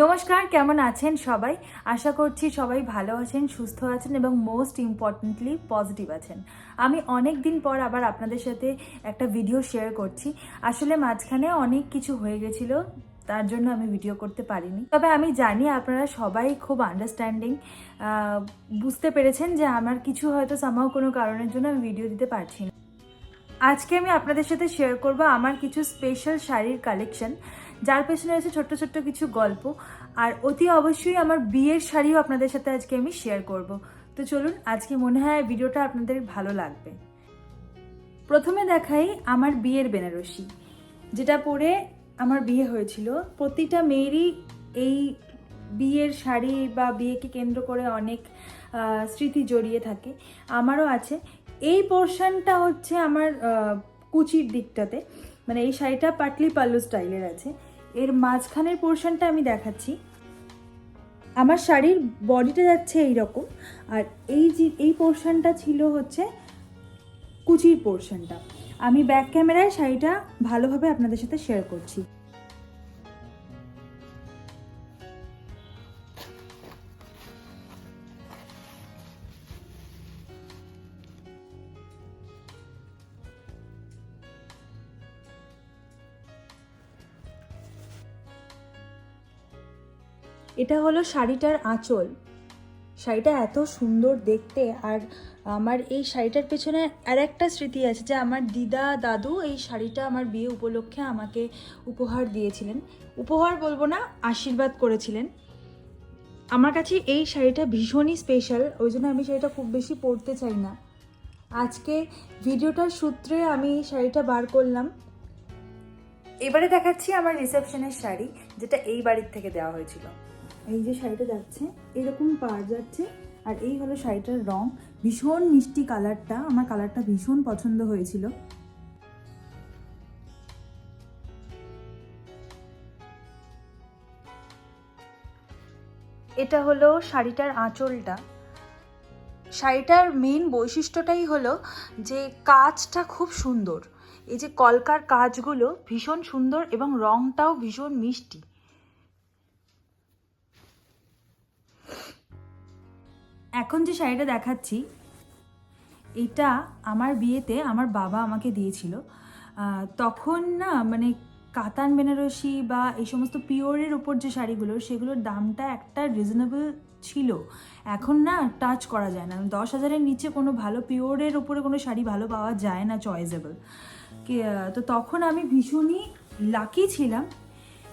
নমস্কার, কেমন আছেন সবাই? আশা করছি সবাই ভালো আছেন, সুস্থ আছেন এবং মোস্ট ইম্পর্টেন্টলি পজিটিভ আছেন। আমি অনেক দিন পর আবার আপনাদের সাথে একটা ভিডিও শেয়ার করছি। আসলে মাঝখানে অনেক কিছু হয়ে গেছিল, তার জন্য আমি ভিডিও করতে পারিনি। তবে আমি জানি আপনারা সবাই খুব আন্ডারস্ট্যান্ডিং বুঝতে পেরেছেন যে আমার কিছু হয়তো সামাও কোনো কারণের জন্য আমি ভিডিও দিতে পারছি না। আজকে আমি আপনাদের সাথে শেয়ার করব আমার কিছু স্পেশাল শাড়ির কালেকশন যার পেছনে রয়েছে ছোট্ট ছোট্ট কিছু গল্প। আর অতি অবশ্যই আমার বিয়ের শাড়িও আপনাদের সাথে আজকে আমি শেয়ার করব। তো চলুন, আজকে মনে হয় ভিডিওটা আপনাদের ভালো লাগবে। প্রথমে দেখাই আমার বিয়ের বেনারসি, যেটা পরে আমার বিয়ে হয়েছিল। প্রতিটা মেয়েরই এই বিয়ের শাড়ি বা বিয়েকে কেন্দ্র করে অনেক স্মৃতি জড়িয়ে থাকে। আমারও আছে। এই পোর্শনটা হচ্ছে আমার কুচির দিকটাতে। মানে এই শাড়িটা পাটলি পাল্লু স্টাইলের আছে। এর মাঝখানের পোর্শনটা আমি দেখাচ্ছি। আমার শাড়ির বডিটা যাচ্ছে এই রকম আর এই যে, এই পোর্শনটা ছিল হচ্ছে কুচির পোর্শনটা আমি ব্যাক ক্যামেরায় শাড়িটা ভালোভাবে আপনাদের সাথে শেয়ার করছি। এটা হলো শাড়িটার আঁচল। শাড়িটা এত সুন্দর দেখতে আর আমার এই শাড়িটার পেছনে আর একটা স্মৃতি আছে যে আমার দিদা দাদু এই শাড়িটা আমার বিয়ে উপলক্ষে আমাকে উপহার দিয়েছিলেন। উপহার বলব না, আশীর্বাদ করেছিলেন। আমার কাছে এই শাড়িটা ভীষণই স্পেশাল ওই জন্য আমি শাড়িটা খুব বেশি পরতে চাই না। আজকে ভিডিওটার সূত্রে আমি এই শাড়িটা বার করলাম। এবারে দেখাচ্ছি আমার রিসেপশনের শাড়ি, যেটা এই বাড়ির থেকে দেওয়া হয়েছিল। এই যে শাড়িটা যাচ্ছে, এরকম পাড় যাচ্ছে। আর এই হলো শাড়িটার রং। ভীষণ মিষ্টি কালারটা, আমার কালারটা ভীষণ পছন্দ হয়েছিল। এটা হলো শাড়িটার আঁচলটা। শাড়িটার মেন বৈশিষ্ট্যটাই হলো যে কাজটা খুব সুন্দর। এই যে কলকার কাজগুলো ভীষণ সুন্দর এবং রংটাও ভীষণ মিষ্টি। এখন যে শাড়িটা দেখাচ্ছি, এটা আমার বিয়েতে আমার বাবা আমাকে দিয়েছিল। তখন না মানে কাতান বেনারসি বা এই সমস্ত পিওরের ওপর যে শাড়িগুলো, সেগুলোর দামটা একটা রিজনেবল ছিল। এখন না টাচ করা যায় না। দশ হাজারের নিচে কোনো ভালো পিওরের ওপরে কোনো শাড়ি ভালো পাওয়া যায় না চয়েসেবল তো তখন আমি ভীষণই লাকি ছিলাম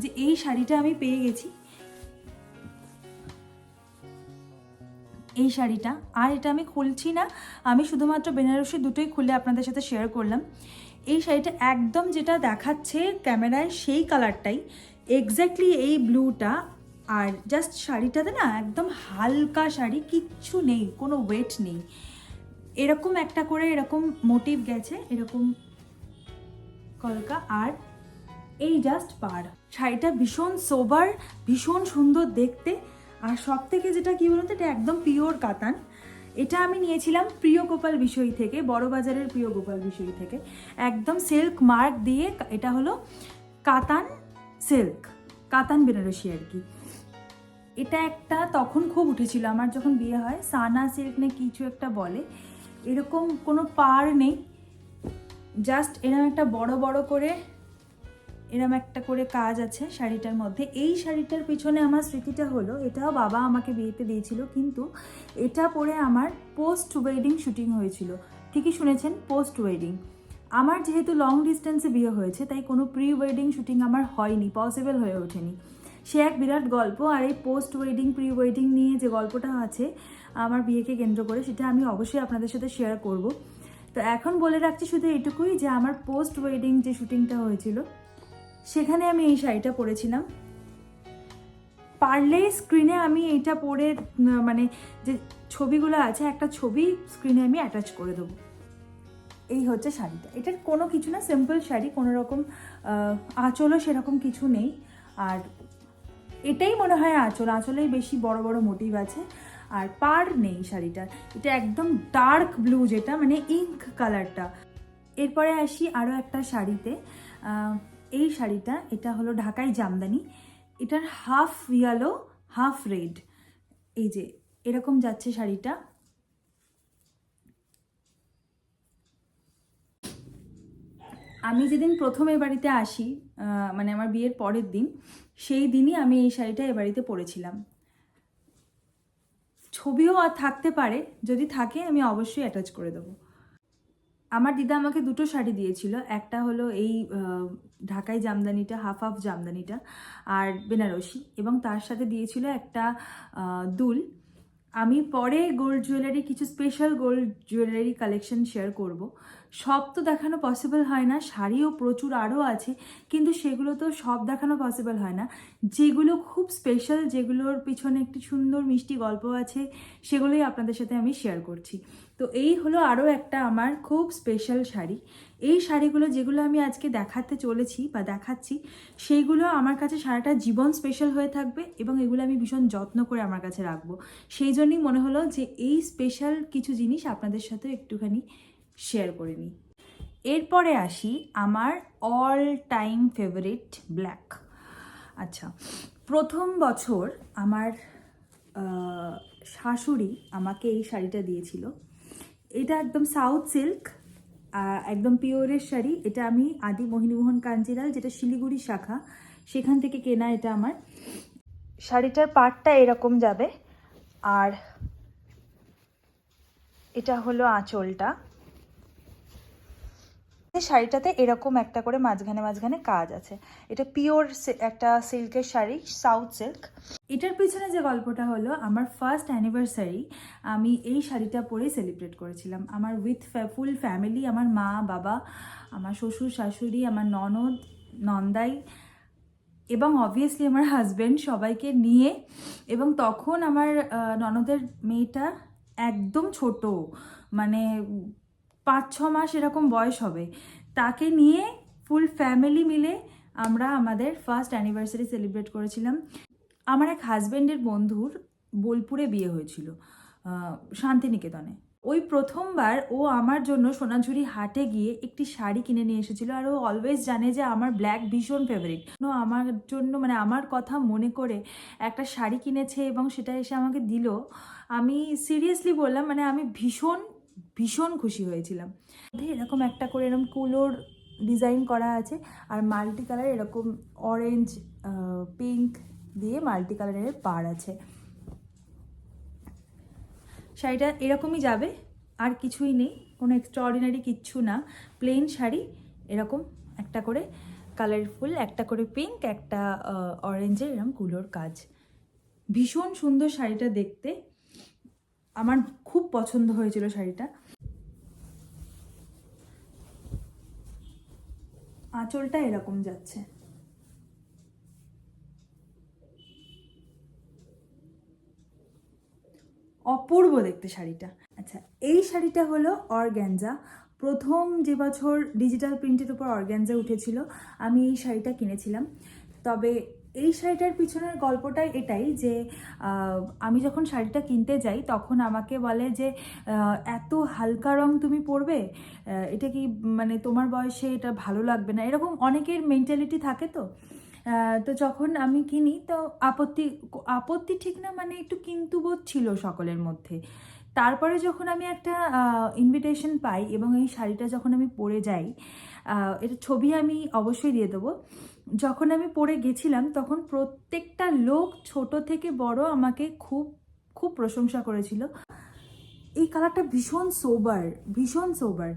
যে এই শাড়িটা আমি পেয়ে গেছি। এই শাড়িটা। আর এটা আমি খুলছি না। আমি শুধুমাত্র বেনারসি দুটোই খুলে আপনাদের সাথে শেয়ার করলাম। এই শাড়িটা একদম যেটা দেখাচ্ছে ক্যামেরায় সেই কালারটাই এক্স্যাক্টলি এই ব্লুটা আর জাস্ট শাড়িটাতে না একদম হালকা শাড়ি, কিচ্ছু নেই, কোনো ওয়েট নেই। এরকম একটা করে এরকম মোটিভ গেছে, এরকম কলকা। আর এই জাস্ট পার শাড়িটা ভীষণ সোবার ভীষণ সুন্দর দেখতে। আর সব থেকে যেটা কি বলতো এটা একদম পিওর কাতান। এটা আমি নিয়েছিলাম প্রিয় গোপাল বিষয় থেকে, বড় বাজারের প্রিয় গোপাল বিষয় থেকে। একদম সিল্ক মার্ক দিয়ে এটা হলো কাতান সিল্ক কাতান বেনারসি আর কি। এটা একটা তখন খুব উঠেছিল, আমার যখন বিয়ে হয়, সানা সিল্ক না কিছু একটা বলে। এরকম কোনো পার নেই জাস্ট এরকম একটা বড় বড় করে এরম একটা করে কাজ আছে শাড়িটার মধ্যে। এই শাড়িটার পিছনে আমার স্মৃতিটা হলো, এটাও বাবা আমাকে বিয়েতে দিয়েছিল, কিন্তু এটা পরে আমার পোস্ট ওয়েডিং শুটিং হয়েছিল। ঠিকই শুনেছেন পোস্ট ওয়েডিং আমার যেহেতু লং ডিস্টেন্সে বিয়ে হয়েছে, তাই কোনো প্রি ওয়েডিং শুটিং আমার হয়নি পসিবল হয়ে ওঠেনি। সে এক বিরাট গল্প, আর এই পোস্ট ওয়েডিং প্রি ওয়েডিং নিয়ে যে গল্পটা আছে, আমার বিয়েকে কেন্দ্র করে, সেটা আমি অবশ্যই আপনাদের সাথে শেয়ার করব। তো এখন বলে রাখছি শুধু এটুকুই যে আমার পোস্ট ওয়েডিং যে শুটিংটা হয়েছিল সেখানে আমি এই শাড়িটা পরেছিলাম। পারলে স্ক্রিনে আমি এইটা পরে মানে যে ছবিগুলো আছে, একটা ছবি স্ক্রিনে আমি অ্যাটাচ করে দেবো। এই হচ্ছে শাড়িটা। এটার কোনো কিছু না সিম্পল শাড়ি, কোনো রকম আঁচলও সেরকম কিছু নেই। আর এটাই মনে হয় আঁচল। আঁচলেই বেশি বড় বড় মোটিভ আছে। আর পার নেই শাড়িটার। এটা একদম ডার্ক ব্লু যেটা মানে ইঙ্ক কালারটা এরপরে আসি আরও একটা শাড়িতে। এই শাড়িটা, এটা হলো ঢাকাই জামদানি। এটার হাফ ইয়েলো হাফ রেড এই যে, এরকম যাচ্ছে শাড়িটা। আমি যেদিন প্রথম এ বাড়িতে আসি মানে আমার বিয়ের পরের দিন, সেই দিনই আমি এই শাড়িটা এ বাড়িতে পরেছিলাম। ছবিও আর থাকতে পারে, যদি থাকে আমি অবশ্যই অ্যাটাচ করে দেবো। আমার দিদা আমাকে দুটো শাড়ি দিয়েছিল। একটা হলো এই ঢাকাই জামদানিটা হাফ হাফ জামদানিটা আর বেনারসি এবং তার সাথে দিয়েছিল একটা দুল। আমি পরে গোল্ড জুয়েলারি কিছু special gold jewellery collection share করব। সব তো দেখানো পসিবল হয় না, শাড়িও প্রচুর আরও আছে, কিন্তু সেগুলো তো সব দেখানো পসিবল হয় না। যেগুলো খুব স্পেশাল যেগুলোর পিছনে একটি সুন্দর মিষ্টি গল্প আছে, সেগুলোই আপনাদের সাথে আমি শেয়ার করছি। তো এই হলো আরও একটা আমার খুব স্পেশাল শাড়ি। এই শাড়িগুলো যেগুলো আমি আজকে দেখাতে চলেছি বা দেখাচ্ছি, সেইগুলো আমার কাছে সারাটা জীবন স্পেশাল হয়ে থাকবে এবং এগুলো আমি ভীষণ যত্ন করে আমার কাছে রাখব। সেই জন্যই মনে হলো যে এই স্পেশাল কিছু জিনিস আপনাদের সাথে একটুখানি শেয়ার করে নিই। এরপরে আসি আমার অল টাইম ফেভারিট ব্ল্যাক আচ্ছা প্রথম বছর আমার শাশুড়ি আমাকে এই শাড়িটা দিয়েছিল। এটা একদম সাউথ সিল্ক একদম পিওরের শাড়ি। এটা আমি আদি মোহিনীমোহন কাঞ্জিলাল, যেটা শিলিগুড়ি শাখা, সেখান থেকে কেনা এটা আমার। শাড়িটার পাটটা এরকম যাবে। আর এটা হলো আঁচলটা। শাড়িটাতে এরকম একটা করে মাঝখানে মাঝখানে কাজ আছে। এটা পিওর একটা সিল্কের শাড়ি, সাউথ সিল্ক। এটার পিছনে যে গল্পটা হলো, আমার ফার্স্ট অ্যানিভার্সারি আমি এই শাড়িটা পরে সেলিব্রেট করেছিলাম। আমার উইথ ফুল ফ্যামিলি আমার মা, বাবা, আমার শ্বশুর, শাশুড়ি, আমার ননদ, নন্দাই এবং অবভিয়াসলি আমার হাজব্যান্ড সবাইকে নিয়ে এবং তখন আমার ননদের মেয়েটা একদম ছোট। মানে পাঁচ ছ মাস এরকম বয়স হবে। তাকে নিয়ে ফুল ফ্যামিলি মিলে আমরা আমাদের ফার্স্ট অ্যানিভার্সারি সেলিব্রেট করেছিলাম। আমার এক হাজব্যান্ডের বন্ধুর বোলপুরে বিয়ে হয়েছিল শান্তিনিকেতনে। ওই প্রথমবার ও আমার জন্য সোনাঝুরি হাটে গিয়ে একটি শাড়ি কিনে নিয়ে এসেছিল আর ও অলওয়েজ জানে যে আমার ব্ল্যাক ভীষণ ফেভারিট আমার জন্য মানে আমার কথা মনে করে একটা শাড়ি কিনেছে এবং সেটা এসে আমাকে দিল। আমি সিরিয়াসলি বললাম মানে আমি ভীষণ ভীষণ খুশি হয়েছিলাম। এরকম একটা করে এরকম কুলোর ডিজাইন করা আছে আর মাল্টি কালার এরকম অরেঞ্জ পিঙ্ক দিয়ে মাল্টি কালারের পার আছে। শাড়িটা এরকমই যাবে, আর কিছুই নেই, কোনো এক্সট্রা অর্ডিনারি কিচ্ছু না। প্লেন শাড়ি, এরকম একটা করে কালারফুল একটা করে পিঙ্ক একটা অরেঞ্জের এরকম কুলোর কাজ। ভীষণ সুন্দর শাড়িটা দেখতে। আমার খুব পছন্দ হয়েছিল শাড়িটা। আঁচলটা এরকম যাচ্ছে। অপূর্ব দেখতে শাড়িটা। আচ্ছা এই শাড়িটা হলো অর্গ্যানজা। প্রথম যে বছর ডিজিটাল প্রিন্টের উপর অর্গ্যানজা উঠেছিল, আমি এই শাড়িটা কিনেছিলাম। তবে এই শাড়িটার পিছনের গল্পটাই এটাই যে আমি যখন শাড়িটা কিনতে যাই, তখন আমাকে বলে যে এত হালকা রং তুমি পরবে? এটা কি মানে তোমার বয়সে এটা ভালো লাগবে না? এরকম অনেকের মেন্টালিটি থাকে তো। তো যখন আমি কিনি, তো আপত্তি আপত্তি ঠিক না মানে একটু কিন্তু বোধ ছিল সকলের মধ্যে। তারপরে যখন আমি একটা ইনভিটেশন পাই এবং এই শাড়িটা যখন আমি পরে যাই এটা ছবি আমি অবশ্যই দিয়ে দেবো। যখন আমি পরে গেছিলাম, তখন প্রত্যেকটা লোক ছোট থেকে বড় আমাকে খুব খুব প্রশংসা করেছিল। এই কালারটা ভীষণ সোবার ভীষণ সোবার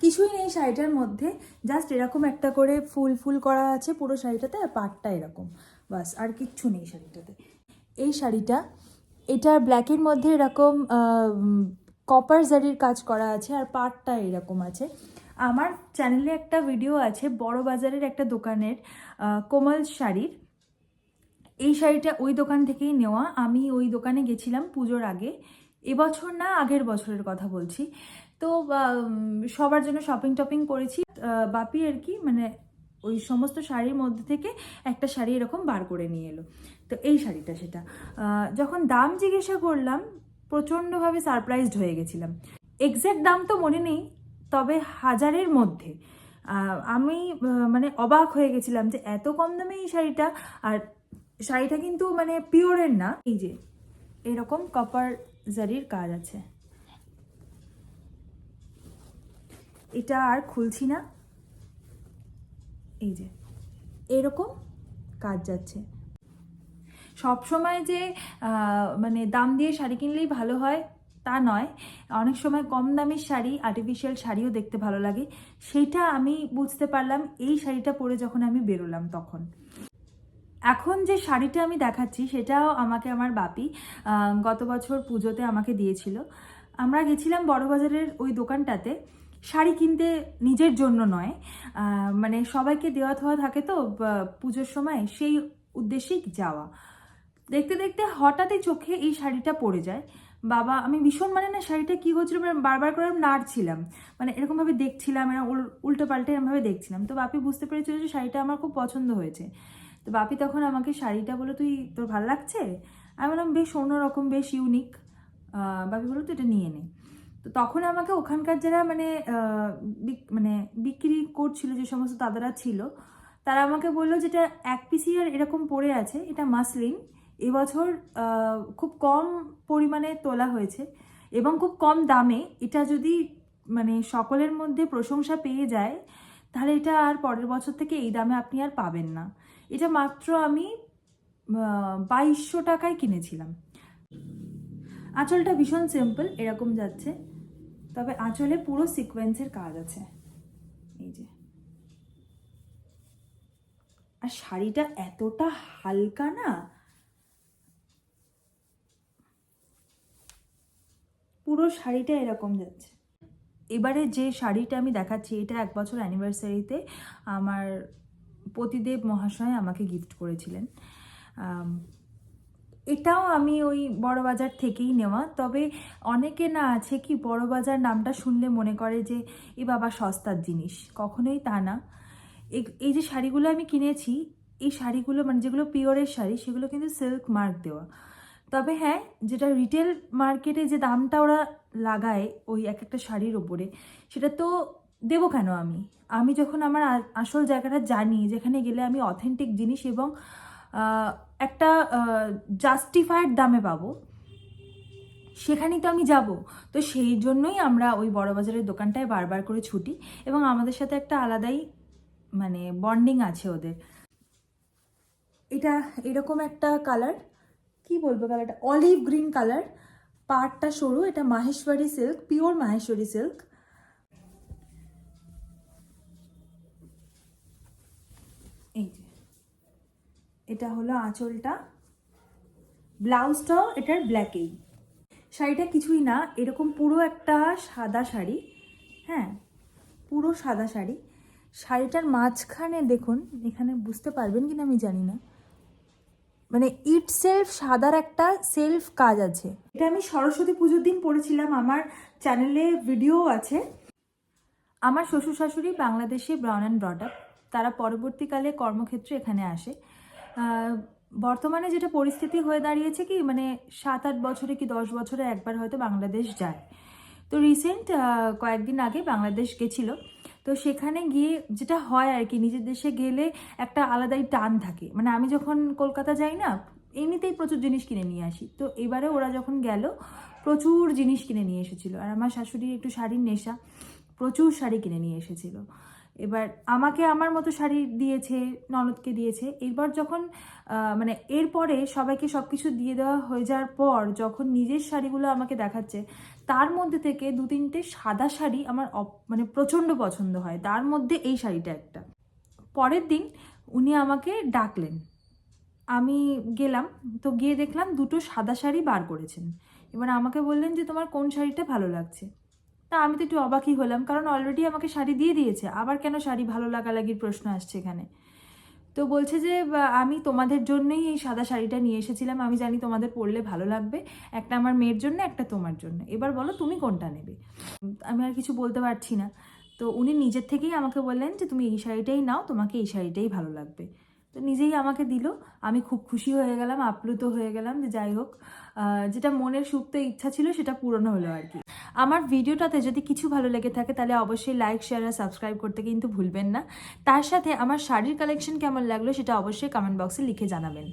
কিছুই নেই শাড়িটার মধ্যে জাস্ট এরকম একটা করে ফুল ফুল করা আছে পুরো শাড়িটাতে আর পাটটা এরকম। বাস, আর কিচ্ছু নেই শাড়িটাতে। এই শাড়িটা এটা ব্ল্যাকের মধ্যে এরকম কপার জারির কাজ করা আছে আর পাটটা এরকম আছে। আমার চ্যানেলে একটা ভিডিও আছে, বড় বাজারের একটা দোকানের কোমল শাড়ির। এই শাড়িটা ওই দোকান থেকেই নেওয়া। আমি ওই দোকানে গেছিলাম পুজোর আগে। এবছর না, আগের বছরের কথা বলছি। তো সবার জন্য শপিং টপিং করেছি। বাপি আর কি মানে ওই সমস্ত শাড়ির মধ্যে থেকে একটা শাড়ি এরকম বার করে নিয়ে এলো। তো এই শাড়িটা সেটা। যখন দাম জিজ্ঞাসা করলাম, প্রচণ্ডভাবে সারপ্রাইজড হয়ে গেছিলাম। এক্স্যাক্ট দাম তো মনে নেই। তবে হাজারের মধ্যে। আমি মানে অবাক হয়ে গেছিলাম যে এত কম দামে এই শাড়িটা, আর শাড়িটা কিন্তু মানে পিওরের না। এই যে, এরকম কপার জারির কাজ আছে। এটা আর খুলছি না। এই যে, এরকম কাজ যাচ্ছে। সব সময় যে মানে দাম দিয়ে শাড়ি কিনলেই ভালো হয় তা নয়। অনেক সময় কম দামের শাড়ি আর্টিফিশিয়াল শাড়িও দেখতে ভালো লাগে। সেইটা আমি বুঝতে পারলাম, এই শাড়িটা পরে যখন আমি বেরোলাম তখন। এখন যে শাড়িটা আমি দেখাচ্ছি, সেটাও আমাকে আমার বাপি গত বছর পুজোতে আমাকে দিয়েছিল। আমরা গেছিলাম বড়বাজারের ওই দোকানটাতে। শাড়ি কিনতে নিজের জন্য নয় মানে সবাইকে দেওয়া থাওয়া থাকে তো পুজোর সময়, সেই উদ্দেশ্যেই যাওয়া। দেখতে দেখতে হঠাৎই চোখে এই শাড়িটা পড়ে যায়। বাবা, আমি ভীষণ মানে না শাড়িটা কি হচ্ছিল মানে বারবার করে নাড়ছিলাম। মানে এরকমভাবে দেখছিলাম এরকম উল- উল্টো পাল্টে এরকমভাবে দেখছিলাম। তো বাপি বুঝতে পেরেছিল যে শাড়িটা আমার খুব পছন্দ হয়েছে। তো বাপি তখন আমাকে শাড়িটা বলো তুই, তোর ভালো লাগছে? আমি বললাম, বেশ অন্যরকম, বেশ ইউনিক বাপি বলল, তুই এটা নিয়ে নে। তো তখন আমাকে ওখানকার যারা মানে মানে বিক্রি করছিল, যে সমস্ত দাদারা ছিল, তারা আমাকে বলল যেটা এক পিসি আর এরকম পড়ে আছে, এটা মাসলিন এবছর খুব কম পরিমাণে তোলা হয়েছে এবং খুব কম দামে এটা যদি মানে সকলের মধ্যে প্রশংসা পেয়ে যায়, তাহলে এটা আর পরের বছর থেকে এই দামে আপনি আর পাবেন না। এটা মাত্র আমি বাইশশো টাকায় কিনেছিলাম। আঁচলটা ভীষণ সিম্পল, এরকম যাচ্ছে। তবে আঁচলে পুরো সিকোয়েন্সের কাজ আছে। এই যে। আর শাড়িটা এতটা হালকা না পুরো শাড়িটা এরকম যাচ্ছে। এবারে যে শাড়িটা আমি দেখাচ্ছি, এটা এক বছর অ্যানিভার্সারিতে আমার পতিদেব মহাশয় আমাকে গিফট করেছিলেন। এটাও আমি ওই বড়বাজার থেকেই নেওয়া। তবে অনেকে না আছে কি, বড়বাজার নামটা শুনলে মনে করে যে, এ বাবা সস্তার জিনিস। কখনোই তা না। এই- যে শাড়িগুলো আমি কিনেছি, এই শাড়িগুলো মানে যেগুলো পিওরের শাড়ি, সেগুলো কিন্তু সিল্ক মার্ক দেওয়া। তবে হ্যাঁ যেটা রিটেল মার্কেটে যে দামটা ওরা লাগায় ওই এক একটা শাড়ির ওপরে, সেটা তো দেবো কেন আমি? আমি যখন আমার আসল জায়গাটা জানি, যেখানে গেলে আমি অথেন্টিক জিনিস এবং একটা জাস্টিফাইড দামে পাবো, সেখানেই তো আমি যাব। তো সেই জন্যই আমরা ওই বড়বাজারের দোকানটায় বারবার করে ছুটি এবং আমাদের সাথে একটা আলাদাই মানে বন্ডিং আছে ওদের। এটা এরকম একটা কালার কি বলব কালারটা অলিভ গ্রিন কালার পাড়টা সরু, এটা Maheshwari silk pure Maheshwari silk এই এটা হলো আঁচলটা। ব্লাউজটাও এটার ব্ল্যাকেই শাড়িটা কিছুই না, এরকম পুরো একটা সাদা শাড়ি হ্যাঁ পুরো সাদা শাড়ি। শাড়িটার মাঝখানে দেখুন, এখানে বুঝতে পারবেন কিনা আমি জানি না। মানে ইট সেলফ সাদার একটা সেলফ কাজ আছে। এটা আমি সরস্বতী পুজোর দিন পড়েছিলাম আমার চ্যানেলে ভিডিও আছে। আমার শ্বশুর শাশুড়ি বাংলাদেশে ব্রাউন অ্যান্ড ব্রড আপ তারা পরবর্তীকালে কর্মক্ষেত্রে এখানে আসে। বর্তমানে যেটা পরিস্থিতি হয়ে দাঁড়িয়েছে কি মানে সাত আট বছরে কি দশ বছরে একবার হয়তো বাংলাদেশ যায়। তো রিসেন্ট কয়েকদিন আগে বাংলাদেশ গেছিল। তো সেখানে গিয়ে যেটা হয় আর কি, নিজের দেশে গেলে একটা আলাদাই টান থাকে। মানে আমি যখন কলকাতা যাই না, এমনিতেই প্রচুর জিনিস কিনে নিয়ে আসি। তো এবারে ওরা যখন গেল, প্রচুর জিনিস কিনে নিয়ে এসেছিল। আর আমার শাশুড়ি একটু শাড়ির নেশা, প্রচুর শাড়ি কিনে নিয়ে এসেছিল। এবার আমাকে আমার মতো শাড়ি দিয়েছে, ননদকে দিয়েছে। এরপর যখন মানে এরপরে সবাইকে সব কিছু দিয়ে দেওয়া হয়ে যাওয়ার পর যখন নিজের শাড়িগুলো আমাকে দেখাচ্ছে, তার মধ্যে থেকে দু তিনটে সাদা শাড়ি আমার মানে প্রচণ্ড পছন্দ হয়। তার মধ্যে এই শাড়িটা একটা। পরের দিন উনি আমাকে ডাকলেন। আমি গেলাম, তো গিয়ে দেখলাম দুটো সাদা শাড়ি বার করেছেন। এবার আমাকে বললেন যে, তোমার কোন শাড়িটা ভালো লাগছে? তা আমি তো একটু অবাকই হলাম, কারণ অলরেডি আমাকে শাড়ি দিয়ে দিয়েছে, আবার কেন শাড়ি ভালো লাগালাগির প্রশ্ন আসছে এখানে? তো বলছে যে আমি তোমাদের জন্যই এই সাদা শাড়িটা নিয়ে এসেছিলাম, আমি জানি তোমাদের পরলে ভালো লাগবে, একটা আমার মেয়ের জন্য, একটা তোমার জন্য। এবার বলো তুমি কোনটা নেবে? আমি আর কিছু বলতে পারছি না। তো উনি নিজের থেকেই আমাকে বললেন যে, তুমি এই শাড়িটাই নাও, তোমাকে এই শাড়িটাই ভালো লাগবে। তো নিজেই আমাকে দিল, আমি খুব খুশি হয়ে গেলাম, আপ্লুত হয়ে গেলাম যে যাই হোক যেটা মনের সুপ্ত ইচ্ছা ছিল সেটা পূরণ হলো আর কি। আমার ভিডিওটাতে যদি কিছু ভালো লেগে থাকে, তাহলে অবশ্যই লাইক শেয়ার আর সাবস্ক্রাইব করতে কিন্তু ভুলবেন না। তার সাথে আমার শাড়ির কালেকশন কেমন লাগল সেটা অবশ্যই কমেন্ট বক্সে লিখে জানাবেন।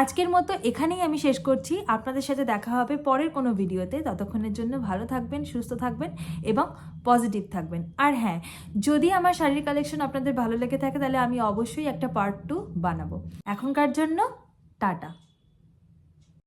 আজকের মতো এখানেই আমি শেষ করছি। আপনাদের সাথে দেখা হবে পরের কোনো ভিডিওতে। ততক্ষণের জন্য ভালো থাকবেন, সুস্থ থাকবেন এবং পজিটিভ থাকবেন। আর হ্যাঁ যদি আমার শাড়ির কালেকশন আপনাদের ভালো লেগে থাকে, তাহলে আমি অবশ্যই একটা পার্ট টু বানাবো। এখনকার জন্য টাটা।